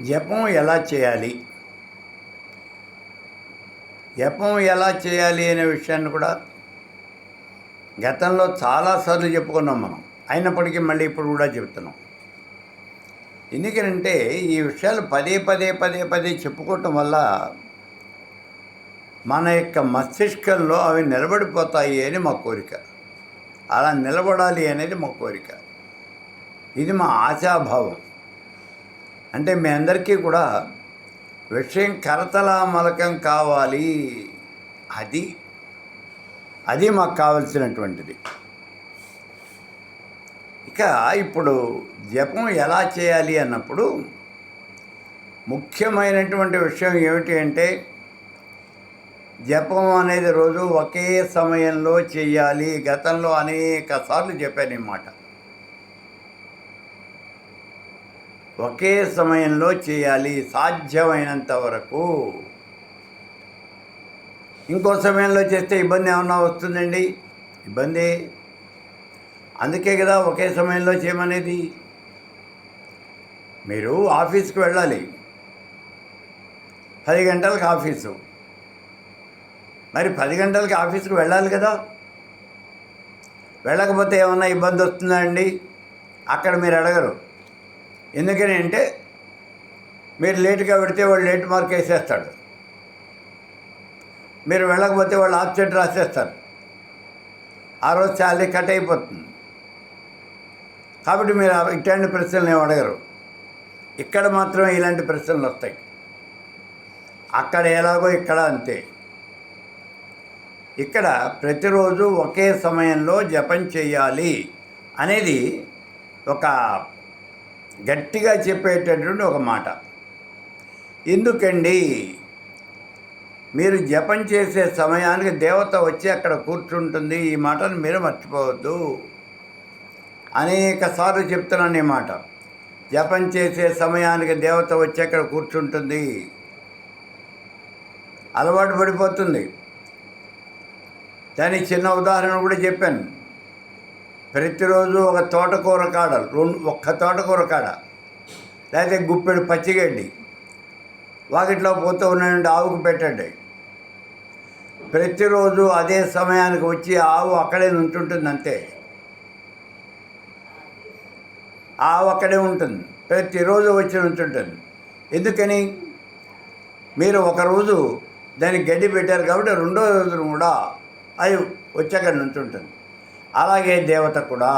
జపం ఎలా చేయాలి? జపం ఎలా చేయాలి అనే విషయాన్ని కూడా గతంలో చాలాసార్లు చెప్పుకున్నాం మనం. అయినప్పటికీ మళ్ళీ ఇప్పుడు కూడా చెప్తున్నాం. ఎందుకంటే ఈ విషయాలు పదే పదే పదే పదే చెప్పుకోవటం వల్ల మన యొక్క మస్తిష్కంలో అవి నిలబడిపోతాయి అని మా కోరిక. అలా నిలబడాలి అనేది మా కోరిక. ఇది మా ఆశాభావం. అంటే మీ అందరికీ కూడా విషయం కరతలామలకం కావాలి. అది అది మాకు కావలసినటువంటిది. ఇక ఇప్పుడు జపం ఎలా చేయాలి అన్నప్పుడు ముఖ్యమైనటువంటి విషయం ఏమిటి అంటే జపం అనేది రోజు ఒకే సమయంలో చేయాలి. గతంలో అనేక సార్లు చెప్పాను ఈ మాట. ఒకే సమయంలో చేయాలి సాధ్యమైనంత వరకు. ఇంకో సమయంలో చేస్తే ఇబ్బంది ఏమన్నా వస్తుందండి? ఇబ్బంది. అందుకే కదా ఒకే సమయంలో చేయమనేది. మీరు ఆఫీస్కి వెళ్ళాలి. పది గంటలకు ఆఫీసు. మరి పది గంటలకి ఆఫీస్కి వెళ్ళాలి కదా. వెళ్ళకపోతే ఏమన్నా ఇబ్బంది వస్తుందా అండి? అక్కడ మీరు అడగరు. ఎందుకని అంటే మీరు లేటుగా పెడితే వాడు లేట్ మార్క్ వేసేస్తాడు. మీరు వెళ్ళకపోతే వాళ్ళు ఆబ్సెంట్ రాసేస్తారు. ఆ రోజు శాలరీ కట్ అయిపోతుంది. కాబట్టి మీరు ఇట్లాంటి ప్రశ్నలు ఏమి అడగరు. ఇక్కడ మాత్రం ఇలాంటి ప్రశ్నలు వస్తాయి. అక్కడ ఎలాగో ఇక్కడ అంతే. ఇక్కడ ప్రతిరోజు ఒకే సమయంలో జపం చేయాలి అనేది ఒక గట్టిగా చెప్పేటటువంటి ఒక మాట. ఎందుకండి? మీరు జపం చేసే సమయానికి దేవత వచ్చి అక్కడ కూర్చుంటుంది. ఈ మాటను మీరు మర్చిపోవద్దు. అనేక సార్లు చెప్తున్నాను ఈ మాట. జపం చేసే సమయానికి దేవత వచ్చి అక్కడ కూర్చుంటుంది. అలవాటు పడిపోతుంది. దానికి చిన్న ఉదాహరణ కూడా చెప్పాను. ప్రతిరోజు ఒక తోటకూర కాడ రెండు ఒక్క తోటకూర కాడ లేకపోతే గుప్పెడు పచ్చిగడ్డి వాకిట్లో పోతూ ఉన్నాయంటే ఆవుకు పెట్టండి. ప్రతిరోజు అదే సమయానికి వచ్చి ఆవు అక్కడే ఉంటుంటుంది అంతే. ఆవు అక్కడే ఉంటుంది ప్రతిరోజు వచ్చి ఉంటుంటుంది. ఎందుకని? మీరు ఒకరోజు దానికి గడ్డి పెట్టారు కాబట్టి రెండో రోజు కూడా అవి వచ్చాక నుంచుంటుంది. అలాగే దేవత కూడా